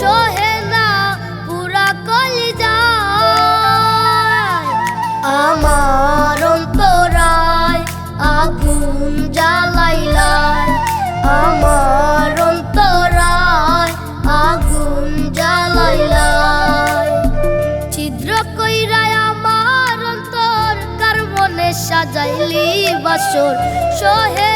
সহে না পুরা কলি যায় আমার অন্তরায় আগুন জ্বালাইলায়। আমার অন্তরায় আগুন জ্বালাইলায়। ছিদ্র কইরায় আমার অন্তর কার মনে সাজাইলি বাসর সহে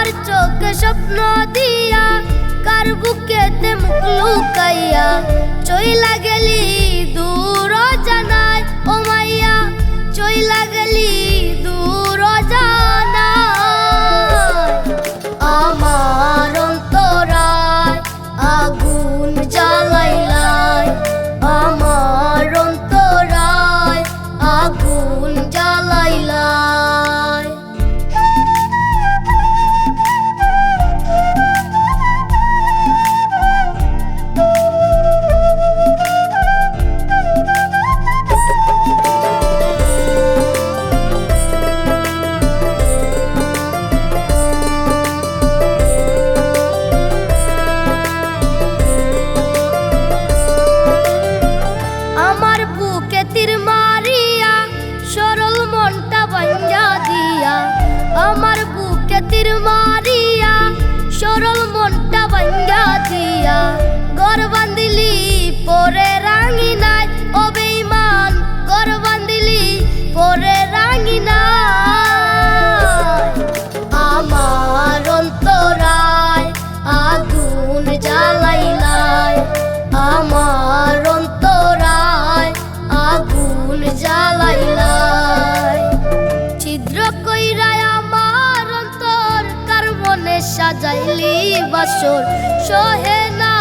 আমার চোখে স্বপ্ন দিয়া, কার বুকেতে মুখ লুকাইয়া? চইলা গেলি দূর জানায় ও মাইয়া, চইলা গেলি আমার বুকে তীর মারিয়া, সরল মনটা ভাঙ্গা দিয়া। বান্দিলি পরে রাঙি নাই বেঈমান ঘর বান্দিলি পরে রাঙি নাই। আমার অন্তরায় আগুন জ্বালাইলাই আমার অন্তরায় আগুন জ্বালাইলাই ছিদ্র কইরায় প্রেমে সাজাইলি বাসর সহে না